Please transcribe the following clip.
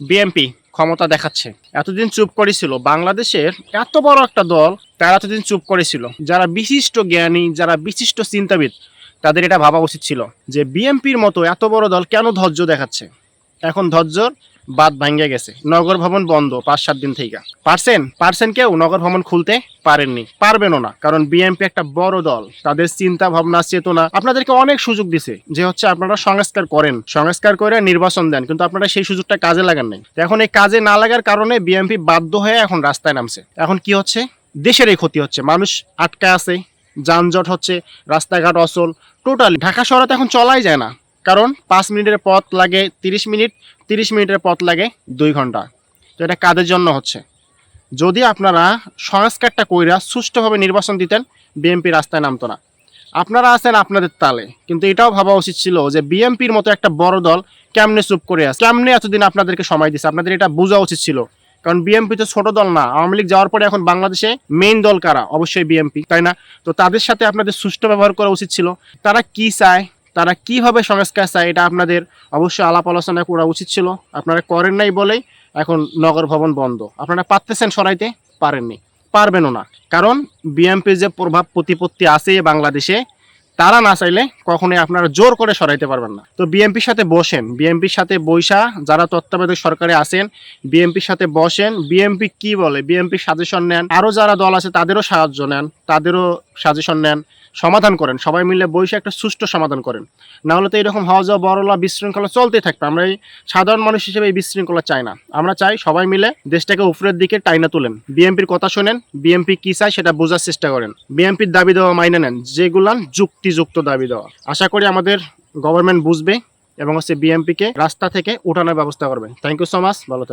BNP ক্ষমতা দেখাচ্ছে। এতদিন চুপ করেছিল বাংলাদেশের এত বড় একটা দল তারা এতদিন চুপ করেছিল যারা বিশিষ্ট জ্ঞানী, যারা বিশিষ্ট চিন্তাবিদ, তাদের এটা ভাবা উচিত ছিল যে বিএমপির মতো এত বড় দল কেন ধৈর্য দেখাচ্ছে? এখন ধৈর্যর বাদ ভাঙ্গে গেছে। নগর ভবন বন্ধ পাঁচ সাত দিন থেকে পারছেন? পারছেন কেউ নগর ভবন খুলতে? পারেননি। পারবেনও না, কারণ বিএনপি একটা বড় দল। তাদের চিন্তা, ভাবনা, চেতনা আপনাদেরকে অনেক সুযোগ দিছে যে হচ্ছে আপনারা সংস্কার করেন। সংস্কার করে নির্বাচন দেন, কিন্তু আপনারা সেই সুযোগটা কাজে লাগান নাই। এখন এই কাজে না লাগার কারণে বিএনপি বাধ্য হয়ে এখন রাস্তায় নামছে। এখন কি হচ্ছে? দেশের এই ক্ষতি হচ্ছে। মানুষ আটকায় আছে, যানজট হচ্ছে, রাস্তাঘাট অচল, টোটালি ঢাকা শহরে এখন চলাই যায় না। কারণ পাঁচ মিনিটের পথ লাগে তিরিশ মিনিট, তিরিশ মিনিটের পথ লাগে দুই ঘণ্টা। তো এটা কাদের জন্য হচ্ছে? যদি আপনারা সংস্কারটা কইরা সুষ্ঠুভাবে নির্বাচন দিতেন, বিএনপি রাস্তায় নামতো না। আপনারা আছেন আপনাদের তালে, কিন্তু এটাও ভাবা উচিত ছিল যে বিএনপির মতো একটা বড় দল কেমনে চুপ করে আছে, কেমনে এতদিন আপনাদেরকে সময় দিচ্ছে আপনাদের এটা বোঝা উচিত ছিল। কারণ বিএনপি তো ছোট দল না, আওয়ামী লীগ যাওয়ার পরে এখন বাংলাদেশে মেইন দল কারা? অবশ্যই বিএনপি, তাই না? তো তাদের সাথে আপনাদের সুষ্ঠু ব্যবহার করা উচিত ছিল। তারা কি চায়? তারা কীভাবে সংস্কার চায় এটা আপনাদের অবশ্যই আলাপ আলোচনা করা উচিত ছিল। আপনারা করেন নাই বলেই এখন নগর ভবন বন্ধ। আপনারা পারতেছেন সরাইতে? পারেননি। পারবেনও না। কারণ বিএনপির যে প্রভাব প্রতিপত্তি আছে বাংলাদেশে, তারা না চাইলে কখনোই আপনারা জোর করে সরাইতে পারবেন না। তো বিএনপির সাথে বসেন। বিএনপির সাথে বৈশা, যারা তত্ত্বাবধায়ক সরকারে আছেন, বিএনপির সাথে বসেন। বিএমপি কি বলে? বিএনপি সাজেশন নেন। আরও যারা দল আছে, তাদেরও সাহায্য নেন। তাদেরও সাজেশন নেন, সমাধান করেন, সবাই মিলে বসে একটা সুষ্ঠু সমাধান করেন। না হলে তো এরকম হাওয়া যাওয়া বড়লা বিশৃঙ্খলা চলতেই থাকবে। আমরা এই সাধারণ মানুষ হিসেবে এই বিশৃঙ্খলা চাই না। আমরা চাই সবাই মিলে দেশটাকে উপরের দিকে টাইনা তুলেন। বিএমপির কথা শোনেন বিএমপি কি চায় সেটা বোঝার চেষ্টা করেন। বিএনপির দাবি দেওয়া মাইনে নেন যেগুলান যুক্তিযুক্ত দাবি দেওয়া। আশা করি আমাদের গভর্নমেন্ট বুঝবে এবং হচ্ছে বিএনপিকে রাস্তা থেকে উঠানোর ব্যবস্থা করবে। থ্যাংক ইউ সো মাচ ভালো